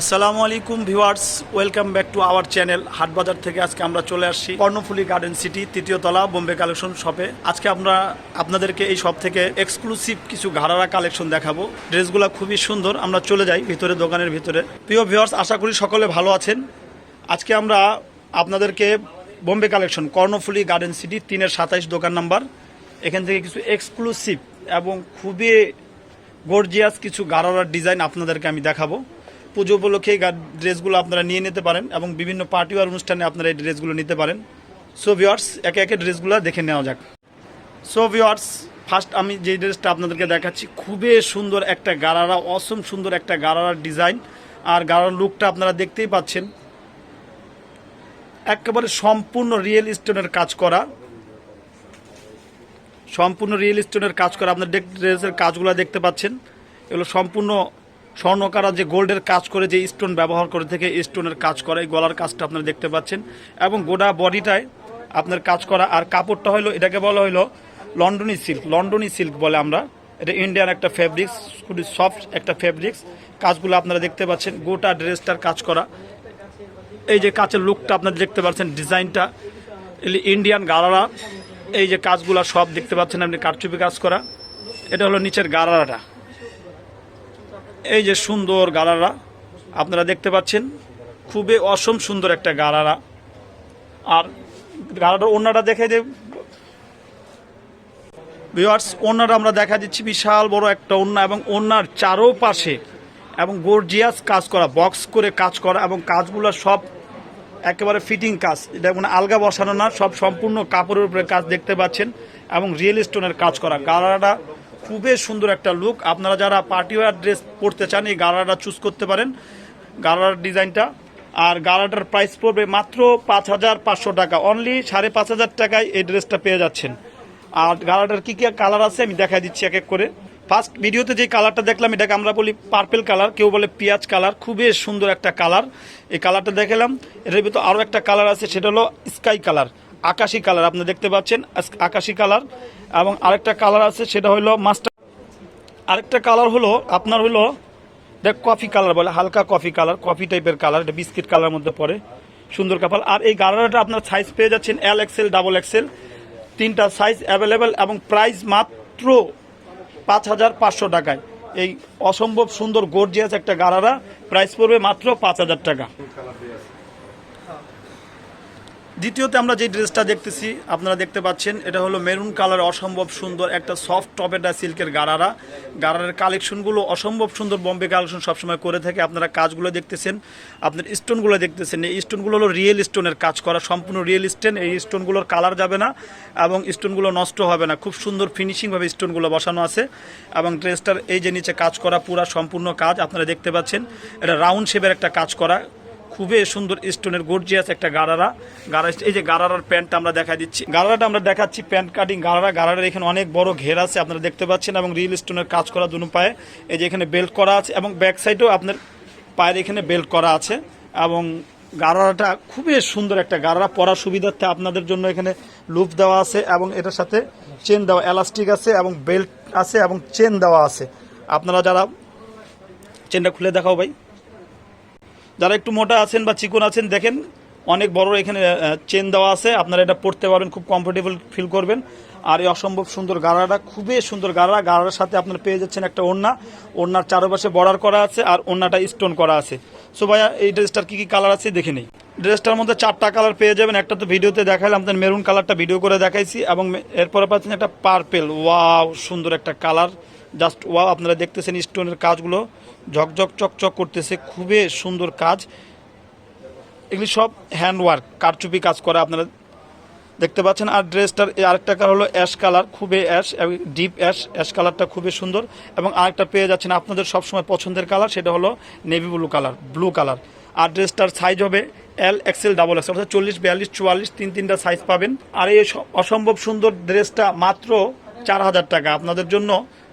আসসালামু আলাইকুম viewers, welcome back to our channel হাটবাজার থেকে আজকে আমরা চলে আসছি কর্ণফুলি গার্ডেন সিটি তৃতীয় তলা বোম্বে কালেকশন শপে। আজকে আমরা আপনাদেরকে এই শপ থেকে এক্সক্লুসিভ কিছু ঘাড়ারা কালেকশন দেখাবো। ড্রেসগুলো খুবই সুন্দর, আমরা চলে যাই ভিতরে, দোকানের ভিতরে। প্রিয় ভিউয়ার্স, আশা করি সকলে ভালো আছেন। আজকে আমরা আপনাদেরকে Bombay collection, Karnaphuli garden city তিনের সাতাইশ দোকান নাম্বার। এখান থেকে কিছু এক্সক্লুসিভ এবং খুবই গর্জিয়াস কিছু গারারার ডিজাইন আপনাদেরকে আমি দেখাবো। পুজো উপলক্ষে ড্রেসগুলো আপনারা নিয়ে নিতে পারেন এবং বিভিন্ন পার্টি অনুষ্ঠানে আপনারা এই ড্রেসগুলো নিতে পারেন। সো ভিওয়ার্স একে একে ড্রেসগুলো দেখে নেওয়া যাক। সো ভিওয়ার্স ফার্স্ট আমি যে ড্রেসটা আপনাদেরকে দেখাচ্ছি, খুবই সুন্দর একটা গারারা অসম সুন্দর একটা গারারার ডিজাইন আর গারার লুকটা আপনারা দেখতেই পাচ্ছেন। একেবারে সম্পূর্ণ রিয়েল স্টোনের কাজ করা। সম্পূর্ণ রিয়েল স্টোনের কাজ করা। আপনার ড্রেসের কাজগুলো দেখতে পাচ্ছেন। এগুলো সম্পূর্ণ স্বর্ণকারা যে গোল্ডের কাজ করে, যে স্টোন ব্যবহার করে থেকে স্টোনের কাজ করা, এই গলার কাজটা আপনারা দেখতে পাচ্ছেন। এবং গোটা বডিটায় আপনার কাজ করা, আর কাপড়টা হলো, এটাকে বলা হলো লন্ডনি সিল্ক লন্ডনি সিল্ক বলে আমরা। এটা ইন্ডিয়ান একটা ফেব্রিক্স খুবই সফট একটা ফেব্রিক্স কাজগুলো আপনারা দেখতে পাচ্ছেন, গোটা ড্রেসটার কাজ করা। এই যে কাচের লুকটা আপনারা দেখতে পাচ্ছেন ডিজাইনটা ইন্ডিয়ান গালারা, এই যে কাজগুলো সব দেখতে পাচ্ছেন আপনি, কারচুপি কাজ করা। এটা হলো নিচের গালারাটা। এই যে সুন্দর গালারা, আপনারা দেখতে পাচ্ছেন, খুবই অসম সুন্দর একটা গালারা। আর গালাটার অন্যটা দেখে যে ভিওয়ার্স ওনার আমরা দেখা দিচ্ছি বিশাল বড় একটা ওন্না এবং ওনার চারো পাশে এবং গর্জিয়াস কাজ করা, বক্স করে কাজ করা এবং কাজগুলো সব একেবারে ফিটিং কাজ। এটা মানে আলগা বসানো না, সব সম্পূর্ণ কাপড়ের উপরে কাজ দেখতে পাচ্ছেন এবং রিয়েল স্টোনের কাজ করা। গালাটা খুবই সুন্দর একটা লুক আপনারা যারা পার্টি ওয়ার ড্রেস পরতে চান, এই গালাটা চুজ করতে পারেন গালার ডিজাইনটা। আর গালাটার প্রাইস পড়বে মাত্র পাঁচ হাজার পাঁচশো টাকা। অনলি সাড়ে পাঁচ হাজার টাকায় এই ড্রেসটা পেয়ে যাচ্ছেন। আর গালাটার কী কী কালার আছে আমি দেখা দিচ্ছি এক এক করে। ফার্স্ট ভিডিওতে যে কালারটা দেখলাম, এটাকে আমরা বলি পার্পেল কালার কেউ বলে পেঁয়াজ কালার খুবই সুন্দর একটা কালার এই কালারটা দেখালাম। এটার ভিতর আরও একটা কালার আছে, সেটা হলো স্কাই কালার আকাশি কালার, আপনি দেখতে পাচ্ছেন আকাশি কালার এবং আরেকটা কালার আছে, সেটা হলো মাস্টার আরেকটা কালার হলো, আপনার হলো দেখ কফি কালার বলে, হালকা কফি কালার, কফি টাইপের কালার, এটা বিস্কিট কালার মধ্যে পড়ে, সুন্দর কাপাল আর এই গালাটা আপনার সাইজ পেয়ে যাচ্ছেন এল এক্সেল ডাবল এক্সেল তিনটা সাইজ অ্যাভেলেবেল এবং প্রাইস মাত্র পাঁচ হাজার পাঁচশো টাকায়। এই অসম্ভব সুন্দর গর্জিয়াস একটা গারারা প্রাইস পড়বে মাত্র পাঁচ হাজার টাকা। দ্বিতীয়তে আমরা যে ড্রেসটা দেখতেছি, আপনারা দেখতে পাচ্ছেন, এটা হলো মেরুন কালার অসম্ভব সুন্দর একটা সফট টপেটা সিল্কের গারারা। গারারের কালেকশনগুলো অসম্ভব সুন্দর, বম্বে কালেকশন সবসময় করে থাকে। আপনারা কাজগুলো দেখতেছেন, আপনার স্টোনগুলো দেখতেছেন। এই স্টোনগুলো হলো রিয়েল স্টোনের কাজ করা, সম্পূর্ণ রিয়েল স্টোন এই স্টোনগুলোর কালার যাবে না এবং স্টোনগুলো নষ্ট হবে না। খুব সুন্দর ফিনিশিংভাবে স্টোনগুলো বসানো আছে এবং ড্রেসটার এই যে নিচে কাজ করা পুরা সম্পূর্ণ কাজ, আপনারা দেখতে পাচ্ছেন, এটা রাউন্ড শেপের একটা কাজ করা। খুবই সুন্দর স্টোনের গর্জিয়াস একটা গারারা গারা এই যে গারারার প্যান্টটা আমরা দেখা দিচ্ছি। গারারাটা আমরা দেখাচ্ছি, প্যান্ট কাটিং গারারা গারারার এখানে অনেক বড় ঘের আছে, আপনারা দেখতে পাচ্ছেন, এবং রিল স্টোনের কাজ করা দুনো পায়ে। এই যে এখানে বেল্ট করা আছে, এবং ব্যাক সাইডেও আপনার পায়ের এখানে বেল্ট করা আছে, এবং গারারাটা খুবই সুন্দর একটা গারারা পরার সুবিধার্থে আপনাদের জন্য এখানে লুপ দেওয়া আছে, এবং এটার সাথে চেন দেওয়া এলাস্টিক আছে, এবং বেল্ট আছে, এবং চেন দেওয়া আছে। আপনারা যারা চেনটা খুলে দেখাও ভাই। যারা একটু মোটা আছেন বা চিকন আছেন, দেখেন অনেক বড় এখানে চেন দেওয়া আছে। আপনারা এটা পড়তে পারবেন, খুব কমফোর্টেবল ফিল করবেন। আর এই অসম্ভব সুন্দর গাড়াটা, খুবই সুন্দর গাড়া গাড়ার সাথে আপনারা পেয়ে যাচ্ছেন একটা ওড়না। ওড়নার চারপাশে বর্ডার করা আছে আর ওড়নাটা স্টোন করা আছে। সো ভাইয়া, এই ড্রেসটার কী কী কালার আছে দেখে নেই। ড্রেসটার মধ্যে চারটা কালার পেয়ে যাবেন। একটা তো ভিডিওতে দেখালাম আপনার মেরুন কালারটা ভিডিও করে দেখাইছি এবং এরপরে পাচ্ছেন একটা পার্পেল ওয়াও সুন্দর একটা কালার জাস্ট ওয়াও, আপনারা দেখতেছেন স্টোনের কাজগুলো। ঝকঝক, চকচক করতেছে, খুবই সুন্দর কাজ। এগুলি সব হ্যান্ডওয়ার্ক, কারচুপি কাজ করা আপনারা দেখতে পাচ্ছেন। আর ড্রেসটার আরেকটা কালার হলো অ্যাশ কালার, খুবই অ্যাশ ডিপ অ্যাশ। অ্যাশ কালারটা খুবই সুন্দর এবং আরেকটা পেয়ে যাচ্ছেন আপনাদের সবসময় পছন্দের কালার, সেটা হলো navy blue colour blue colour. আর ড্রেসটার সাইজ হবে এল এক্সেল ডাবল এক্সেল অর্থাৎ চল্লিশ, বিয়াল্লিশ, চুয়াল্লিশ, তিন তিনটা সাইজ পাবেন। আর এই অসম্ভব সুন্দর ড্রেসটা মাত্র চার হাজার টাকা। আপনাদের জন্য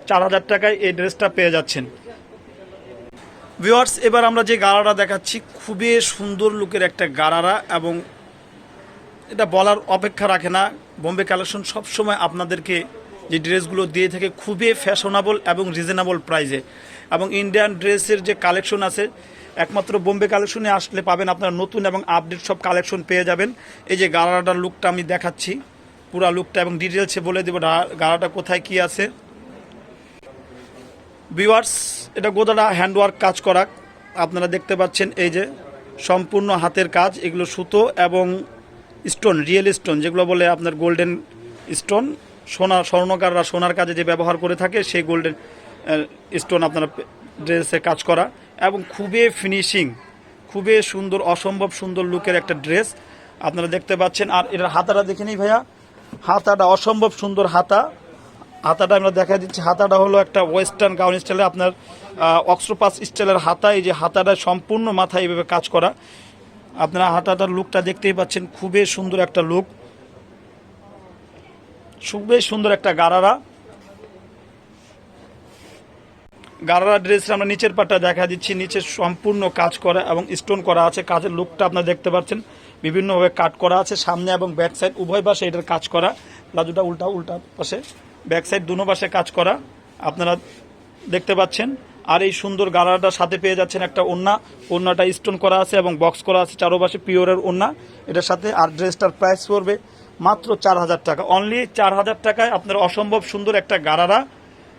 চার হাজার টাকায় এই ড্রেসটা পেয়ে যাচ্ছেন। ভিওয়ার্স এবার আমরা যে গাড়ারা দেখাচ্ছি, খুবই সুন্দর লুকের একটা গাড়ারা এবং এটা বলার অপেক্ষা রাখে না। বোম্বে কালেকশন সবসময় আপনাদেরকে যে ড্রেসগুলো দিয়ে থাকে খুবই ফ্যাশনেবল এবং রিজনেবল প্রাইজে এবং ইন্ডিয়ান ড্রেসের যে কালেকশন আছে, একমাত্র বোম্বে কালেকশনে আসলে পাবেন আপনারা নতুন এবং আপডেট সব কালেকশন পেয়ে যাবেন। এই যে গাড়াটার লুকটা আমি দেখাচ্ছি, পুরা লুকটা এবং ডিটেলসে বলে দেবো, গা- গাড়াটা কোথায় কি আছে। ভিউয়ার্স, এটা গোদাটা হ্যান্ডওয়ার্ক কাজ করা। আপনারা দেখতে পাচ্ছেন এই যে সম্পূর্ণ হাতের কাজ, এগুলো সুতো এবং স্টোন, রিয়েল স্টোন, যেগুলো বলে আপনার গোল্ডেন স্টোন। সোনা, স্বর্ণকাররা সোনার কাজে যে ব্যবহার করে থাকে, সেই গোল্ডেন স্টোন আপনারা ড্রেসে কাজ করা। এবং খুবই ফিনিশিং, খুবই সুন্দর, অসম্ভব সুন্দর লুকের একটা ড্রেস আপনারা দেখতে পাচ্ছেন। আর এটার হাতাটা দেখে নিই ভাইয়া। হাতাটা অসম্ভব সুন্দর হাতা। হাতাটা আমরা দেখা দিচ্ছি। হাতাটা হলো একটা ওয়েস্টার্ন গাউন স্টাইলে আপনার অক্সোপাস স্টাইলের হাতা। এই যে হাতাটা সম্পূর্ণ মাথায় এইভাবে কাজ করা। আপনারা হাতাটার লুকটা দেখতেই পাচ্ছেন, খুবই সুন্দর একটা লুক খুবই সুন্দর একটা গারারা। গারারা ড্রেসে আমরা নিচের পাটটা দেখা দিচ্ছি। নিচে সম্পূর্ণ কাজ করা এবং স্টোন করা আছে। কাজের লুকটা আপনারা দেখতে পাচ্ছেন। বিভিন্নভাবে কাট করা আছে সামনে এবং ব্যাক সাইড উভয় পাশে এটার কাজ করা। প্লাজোটা উল্টা উল্টা পাশে। ব্যাক সাইড দুনো পাশে কাজ করা, আপনারা দেখতে পাচ্ছেন। আর এই সুন্দর গারাটার সাথে পেয়ে যাচ্ছেন একটা ওন্না ওন্নাটা স্টোন করা আছে এবং বক্স করা আছে, চারোপাশে পিওরের ওন্না এটার সাথে আর ড্রেসটার প্রাইস পড়বে মাত্র চার হাজার টাকা। অনলি চার হাজার টাকায় আপনার অসম্ভব সুন্দর একটা গারারা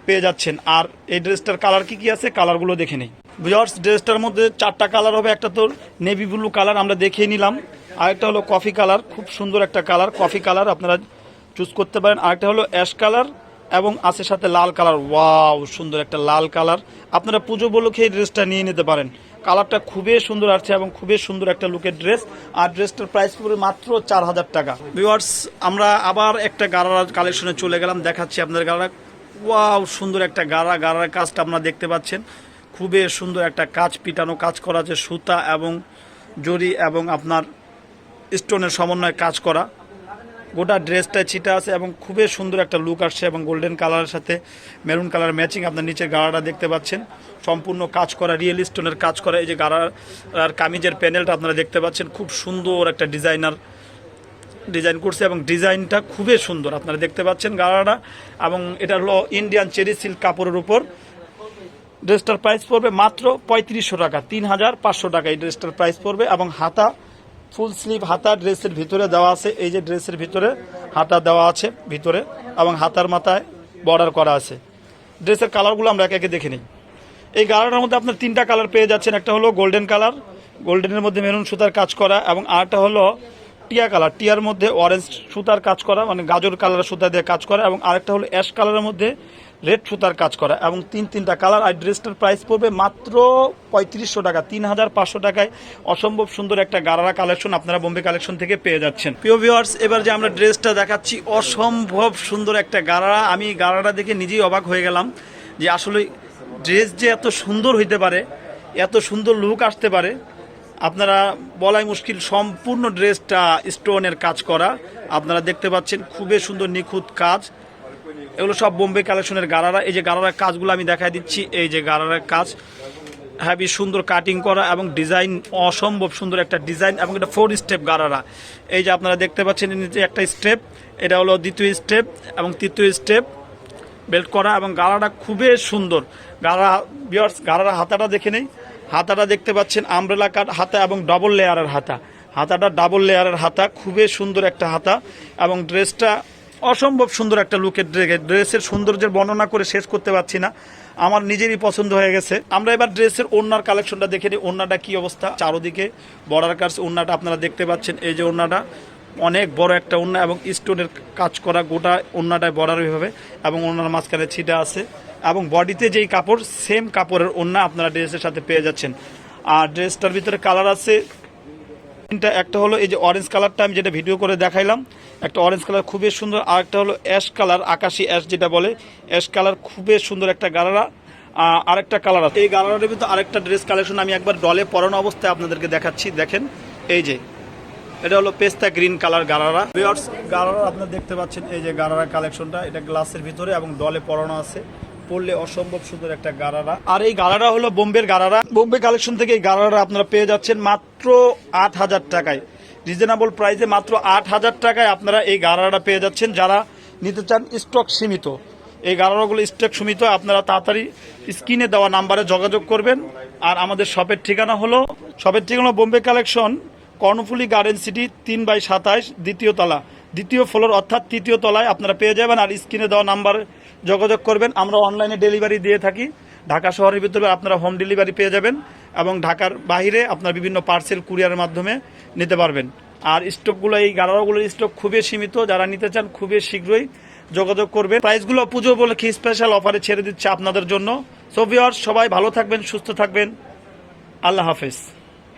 পেয়ে যাচ্ছেন। আর এই ড্রেসটার কালার কি কি আছে কালারগুলো দেখে নেই। ভিওর্স ড্রেসটার মধ্যে চারটা কালার হবে, একটা তো নেভি ব্লু কালার আমরা দেখিয়ে নিলাম। আরেকটা হলো কফি কালার খুব সুন্দর একটা কালার কফি কালার আপনারা চুজ করতে পারেন। আরেকটা হলো অ্যাশ কালার এবং আছে সাথে লাল কালার। ওয়াও, সুন্দর একটা লাল কালার। আপনারা পুজো উপলক্ষে এই ড্রেসটা নিয়ে নিতে পারেন। কালারটা খুবই সুন্দর আছে এবং খুবই সুন্দর একটা লুকের ড্রেস। আর ড্রেসটার প্রাইস পড়বে মাত্র চার হাজার টাকা। ভিওয়ার্স আমরা আবার একটা গারারা কালেকশনে চলে গেলাম। দেখাচ্ছি আপনাদের গারা ওয়াও, সুন্দর একটা গাড়া গাড়ার কাজটা আপনারা দেখতে পাচ্ছেন। খুবই সুন্দর একটা কাজ পিটানো, কাজ করা আছে। সুতা এবং জরি এবং আপনার স্টোনের সমন্বয়ে কাজ করা। গোটা ড্রেসটা ছিটা আছে এবং খুবই সুন্দর একটা লুক আসছে এবং গোল্ডেন কালারের সাথে মেরুন কালার ম্যাচিং আপনার নিচের গাড়াটা দেখতে পাচ্ছেন। সম্পূর্ণ কাজ করা রিয়েল স্টোনের কাজ করা, এই যে গাড়ার কামিজের প্যানেলটা আপনারা দেখতে পাচ্ছেন, খুব সুন্দর একটা ডিজাইনার ডিজাইন করছে এবং ডিজাইনটা খুবই সুন্দর, আপনারা দেখতে পাচ্ছেন গাড়াটা এবং এটা হলো ইন্ডিয়ান চেরি সিল্ক কাপড়ের উপর। ড্রেসটার প্রাইস পড়বে মাত্র পঁয়ত্রিশশো টাকা, তিন হাজার পাঁচশো টাকা এই ড্রেসটার প্রাইস পড়বে এবং হাতা ফুল স্লিভ হাতা ড্রেসের ভিতরে দেওয়া আছে। এই যে ড্রেসের ভিতরে হাতা দেওয়া আছে, ভিতরে, এবং হাতার মাথায় বর্ডার করা আছে। ড্রেসের কালারগুলো আমরা একে একে দেখে নিই। এই কালারের মধ্যে আপনার তিনটা কালার পেয়ে যাচ্ছেন। একটা হলো গোল্ডেন কালার গোল্ডেনের মধ্যে মেরুন সুতার কাজ করা, এবং আরেকটা হলো টিয়া কালার টিয়ার মধ্যে অরেঞ্জ সুতার কাজ করা মানে গাজর কালারের সুতা দিয়ে কাজ করা, এবং আরেকটা হলো অ্যাশ কালারের মধ্যে রেড সুতার কাজ করা এবং তিন তিনটা কালার আর ড্রেসটার প্রাইস পড়বে মাত্র পঁয়ত্রিশশো টাকা, তিন হাজার পাঁচশো টাকায়। অসম্ভব সুন্দর একটা গারারা কালেকশন আপনারা বোম্বে কালেকশন থেকে পেয়ে যাচ্ছেন। প্রিয় ভিওয়ার্স এবার যে আমরা ড্রেসটা দেখাচ্ছি, অসম্ভব সুন্দর একটা গারারা। আমি গারারা দেখে নিজেই অবাক হয়ে গেলাম যে আসলে ড্রেস যে এত সুন্দর হইতে পারে, এত সুন্দর লুক আসতে পারে, আপনারা বলাই মুশকিল সম্পূর্ণ ড্রেসটা স্টোনের কাজ করা। আপনারা দেখতে পাচ্ছেন খুবই সুন্দর নিখুঁত কাজ। এগুলো সব বোম্বে কালেকশনের গারারা। এই যে গারারার কাজগুলো আমি দেখাই দিচ্ছি, এই যে গারারার কাজ। হ্যাভি সুন্দর কাটিং করা এবং ডিজাইন অসম্ভব সুন্দর একটা ডিজাইন এবং এটা ফোর স্টেপ গারারা। এই যে আপনারা দেখতে পাচ্ছেন নিচে একটা স্টেপ এটা হলো দ্বিতীয় স্টেপ এবং তৃতীয় স্টেপ বেল্ট করা এবং গাড়াটা খুবই সুন্দর। গাড়া বিয়ার্স গাড়ার হাতাটা দেখে নেই। হাতাটা দেখতে পাচ্ছেন আমব্রেলা কাট হাতা এবং ডবল লেয়ারের হাতা। হাতাটা ডাবল লেয়ারের হাতা, খুবই সুন্দর একটা হাতা এবং ড্রেসটা অসম্ভব সুন্দর একটা লুকের ড্রেসের সৌন্দর্যের বর্ণনা করে শেষ করতে পারছি না। আমার নিজেরই পছন্দ হয়ে গেছে। আমরা এবার ড্রেসের ওড়নার কালেকশনটা দেখে নিই। ওড়নাটা কী অবস্থা? চারোদিকে বর্ডার কাজ ওড়নাটা আপনারা দেখতে পাচ্ছেন। এই যে ওড়নাটা, অনেক বড় একটা ওড়না এবং স্টোনের কাজ করা গোটা ওড়নাটায় বর্ডার হইভাবে এবং ওড়নার মাঝখানে ছিটা আছে এবং বডিতে যেই কাপড় সেম কাপড়ের ওড়না আপনারা ড্রেসের সাথে পেয়ে যাচ্ছেন। আর ড্রেসটার ভিতরে কালার আছে তিনটা, একটা হলো এই যে অরেঞ্জ কালারটা আমি যেটা ভিডিও করে দেখাইলাম, একটা অরেঞ্জ কালার খুবই সুন্দর, আর একটা হলো অ্যাশ কালার আকাশি অ্যাশ যেটা বলে অ্যাশ কালার খুবই সুন্দর একটা গালারা আরেকটা কালার আছে। এই গালারের ভিতরে আরেকটা ড্রেস কালেকশন আমি একবার ডলে পরানো অবস্থায় আপনাদেরকে দেখাচ্ছি, দেখেন, এই যে, এটা হলো পেস্তা গ্রিন কালার গারারা। বিয়ার্স গারারা আপনারা দেখতে পাচ্ছেন, এই যে গারারা কালেকশনটা এটা গ্লাসের ভিতরে এবং ডলে পরানো আছে। পরলে অসম্ভব সুন্দর একটা গারারা। আর এই গারারা হলো বোম্বের গারারা। বোম্বে কালেকশন থেকে এই গারারা আপনারা পেয়ে যাচ্ছেন মাত্র আট হাজার টাকায়। রিজনেবল প্রাইসে মাত্র আট হাজার টাকায় আপনারা এই গারারা পেয়ে যাচ্ছেন। যারা নিতে চান স্টক সীমিত, এই গাড়ারাগুলো স্টক সীমিত, আপনারা তাড়াতাড়ি স্ক্রিনে দেওয়া নাম্বারে যোগাযোগ করবেন। আর আমাদের শপের ঠিকানা হলো, শপের ঠিকানা Bombay collection, Karnaphuli garden city তিন বাই সাতাশ, দ্বিতীয় তলা। দ্বিতীয় ফ্লোর অর্থাৎ তৃতীয় তলায় আপনারা পেয়ে যাবেন। আর স্ক্রিনে দেওয়া নাম্বারে যোগাযোগ করবেন। আমরা অনলাইনে ডেলিভারি দিয়ে থাকি। ঢাকা শহরের ভিতরে আপনারা হোম ডেলিভারি পেয়ে যাবেন এবং ঢাকার বাইরে আপনার বিভিন্ন পার্সেল কুরিয়ারের মাধ্যমে নিতে পারবেন। আর স্টকগুলো এই গাড়াগুলোর স্টক খুবই সীমিত। যারা নিতে চান, খুবই শীঘ্রই যোগাযোগ করবেন। প্রাইসগুলো পুজো বলে কি স্পেশাল অফারে ছেড়ে দিচ্ছে আপনাদের জন্য। সো সবাই ভালো থাকবেন, সুস্থ থাকবেন। আল্লাহ হাফেজ।